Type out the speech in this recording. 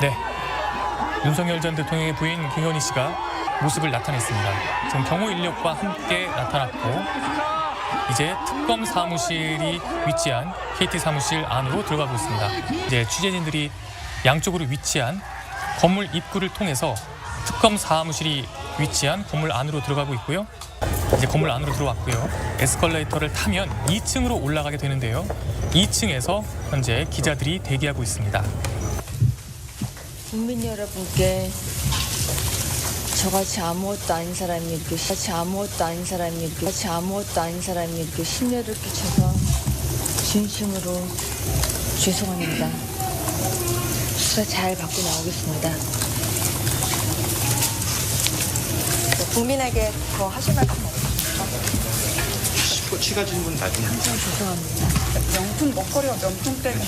네. 윤석열 전 대통령의 부인 김건희 씨가 모습을 나타냈습니다. 지금 경호 인력과 함께 나타났고 이제 특검 사무실이 위치한 KT 사무실 안으로 들어가고 있습니다. 이제 취재진들이 양쪽으로 위치한 건물 입구를 통해서 특검 사무실이 위치한 건물 안으로 들어가고 있고요. 이제 건물 안으로 들어왔고요. 에스컬레이터를 타면 2층으로 올라가게 되는데요. 2층에서 현재 기자들이 대기하고 있습니다. 국민 여러분께 저같이 아무것도 아닌 사람이 이렇게 저같이 아무것도 아닌 사람이 이렇게 저같이 아무것도 아닌 사람이 이렇게 심려를 끼쳐서 진심으로 죄송합니다. 수사 잘 받고 나오겠습니다. 국민에게 더 하실 말씀 없으십니까? 또 추가 질문 나중에 죄송합니다. 명품 먹거리와 명품 때문에